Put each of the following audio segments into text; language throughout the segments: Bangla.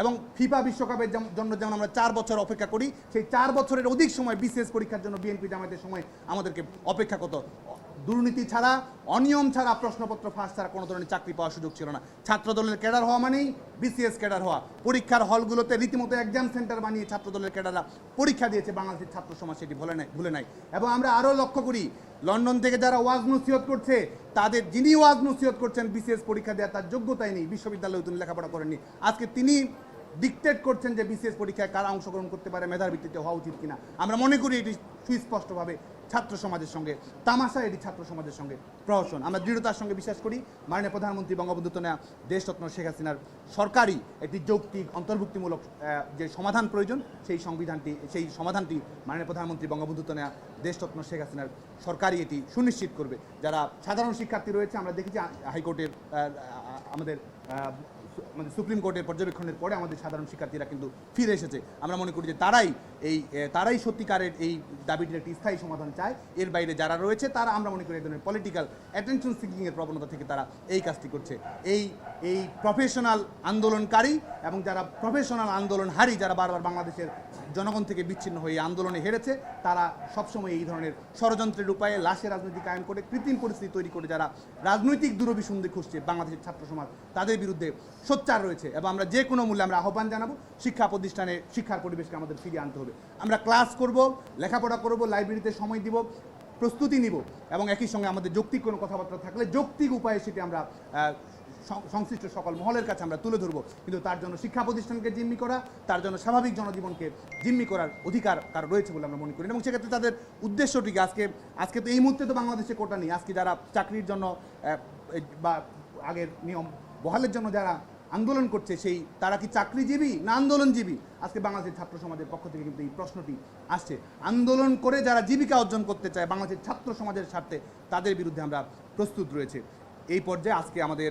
এবং ফিফা বিশ্বকাপের জন্য যেমন আমরা চার বছর অপেক্ষা করি, সেই চার বছরের অধিক সময় বিসিএস পরীক্ষার জন্য বিএনপি জামায়াতের সময় আমাদেরকে অপেক্ষা করতো। দুর্নীতি ছাড়া, অনিয়ম ছাড়া প্রশ্নপত্র ফাঁস ছাড়া কোনো ধরনের চাকরি পাওয়ার সুযোগ ছিল না। ছাত্রদলের ক্যাডার হওয়া মানেই বিসিএস ক্যাডার হওয়া। পরীক্ষার হলগুলোতে রীতিমতো এক্সাম সেন্টার বানিয়ে ছাত্রদলের ক্যাডাররা পরীক্ষা দিয়েছে, বাংলাদেশের ছাত্র সমাজ সেটি ভুলে নাই ভুলে নাই। এবং আমরা আরও লক্ষ্য করি লন্ডন থেকে যারা ওয়াজ নসিহত করছে, তাদের যিনি ওয়াজ নসিহত করছেন, বিশেষ পরীক্ষা দেওয়ার তার যোগ্যতাই নেই। বিশ্ববিদ্যালয়ে তিনি লেখাপড়া করেননি। আজকে তিনি ডিকটেট করছেন যে বিসিএস পরীক্ষায় কারা অংশগ্রহণ করতে পারে, মেধার ভিত্তিতে হওয়া উচিত কিনা। আমরা মনে করি এটি সুস্পষ্টভাবে ছাত্র সমাজের সঙ্গে, তামাশা এটি ছাত্র সমাজের সঙ্গে প্রহসন। আমরা দৃঢ়তার সঙ্গে বিশ্বাস করি। মাননীয় প্রধানমন্ত্রী বঙ্গবন্ধু তনয়া দেশরত্ন শেখ হাসিনার সরকারি একটি যৌক্তিক, অন্তর্ভুক্তিমূলক যে সমাধান প্রয়োজন, সেই সংবিধানটি, সেই সমাধানটি মাননীয় প্রধানমন্ত্রী বঙ্গবন্ধু তনয়া দেশরত্ন শেখ হাসিনার সরকারই এটি সুনিশ্চিত করবে। যারা সাধারণ শিক্ষার্থী রয়েছে, আমরা দেখেছি হাইকোর্টের আমাদের আমাদের সুপ্রিম কোর্টের পর্যবেক্ষণের পরে আমাদের সাধারণ শিক্ষার্থীরা কিন্তু ফিরে এসেছে। আমরা মনে করি যে তারাই এই তারাই সত্যিকারের এই দাবিটির একটি স্থায়ী সমাধান চায়। এর বাইরে যারা রয়েছে, তারা আমরা মনে করি এই ধরনের পলিটিক্যাল অ্যাটেনশন সিকিং এর প্রবণতা থেকে তারা এই কাজটি করছে। এই এই প্রফেশনাল আন্দোলনকারী এবং যারা প্রফেশনাল আন্দোলন আন্দোলনহারী, যারা বারবার বাংলাদেশের জনগণ থেকে বিচ্ছিন্ন হয়ে আন্দোলনে হেরেছে, তারা সবসময় এই ধরনের ষড়যন্ত্রের উপায়ে লাশে রাজনীতি কায়েম করে কৃত্রিম পরিস্থিতি তৈরি করে যারা রাজনৈতিক দূরভিসন্ধি খুঁজছে বাংলাদেশের ছাত্র সমাজ, তাদের বিরুদ্ধে সোচ্চার রয়েছে এবং আমরা যে কোনো মূল্যে আমরা আহ্বান জানাব, শিক্ষা প্রতিষ্ঠানে শিক্ষার পরিবেশকে আমাদের ফিরিয়ে আনতে হবে। আমরা ক্লাস করব, লেখাপড়া করব, লাইব্রেরিতে সময় দিব, প্রস্তুতি নিব এবং একই সঙ্গে আমাদের যৌক্তিক কোনো কথাবার্তা থাকলে যৌক্তিক উপায়ে সেটি আমরা সংশ্লিষ্ট সকল মহলের কাছে আমরা তুলে ধরবো। কিন্তু তার জন্য শিক্ষা প্রতিষ্ঠানকে জিম্মি করা, তার জন্য স্বাভাবিক জনজীবনকে জিম্মি করার অধিকার কার রয়েছে বলে আমরা মনে করি এবং সেক্ষেত্রে তাদের উদ্দেশ্যটিকে আজকে আজকে তো এই মুহূর্তে তো বাংলাদেশে কোটা নেই। আজকে যারা চাকরির জন্য বা আগের নিয়ম বহালের জন্য যারা আন্দোলন করছে সেই তারা কি চাকরিজীবী না আন্দোলনজীবী? আজকে বাংলাদেশের ছাত্র সমাজের পক্ষ থেকে কিন্তু এই প্রশ্নটি আসছে। আন্দোলন করে যারা জীবিকা অর্জন করতে চায় বাংলাদেশের ছাত্র সমাজের স্বার্থে তাদের বিরুদ্ধে আমরা প্রস্তুত রয়েছে। এই পর্যায়ে আজকে আমাদের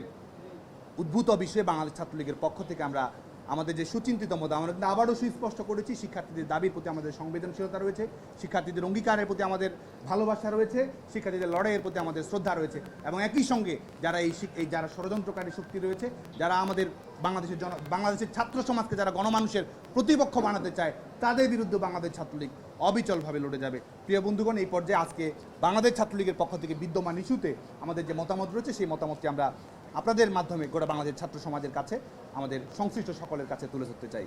উদ্ভূত বিষয়ে বাংলাদেশ ছাত্রলীগের পক্ষ থেকে আমরা আমাদের যে সুচিন্তিত মত, আমরা কিন্তু আবারও সুস্পষ্ট করেছি, শিক্ষার্থীদের দাবির প্রতি আমাদের সংবেদনশীলতা রয়েছে, শিক্ষার্থীদের অঙ্গীকারের প্রতি আমাদের ভালোবাসা রয়েছে, শিক্ষার্থীদের লড়াইয়ের প্রতি আমাদের শ্রদ্ধা রয়েছে এবং একই সঙ্গে যারা এই এই যারা ষড়যন্ত্রকারী শক্তি রয়েছে, যারা আমাদের বাংলাদেশের জন বাংলাদেশের ছাত্র সমাজকে যারা গণমানুষের প্রতিপক্ষ বানাতে চায়, তাদের বিরুদ্ধে বাংলাদেশ ছাত্রলীগ অবিচলভাবে লড়ে যাবে। প্রিয় বন্ধুগণ, এই পর্যায়ে আজকে বাংলাদেশ ছাত্রলীগের পক্ষ থেকে বিদ্যমান ইস্যুতে আমাদের যে মতামত রয়েছে, সেই মতামতটি আমরা আপনাদের মাধ্যমে গোটা বাংলাদেশ ছাত্র সমাজের কাছে আমাদের সংশ্লিষ্ট সকলের কাছে তুলে ধরতে চাই।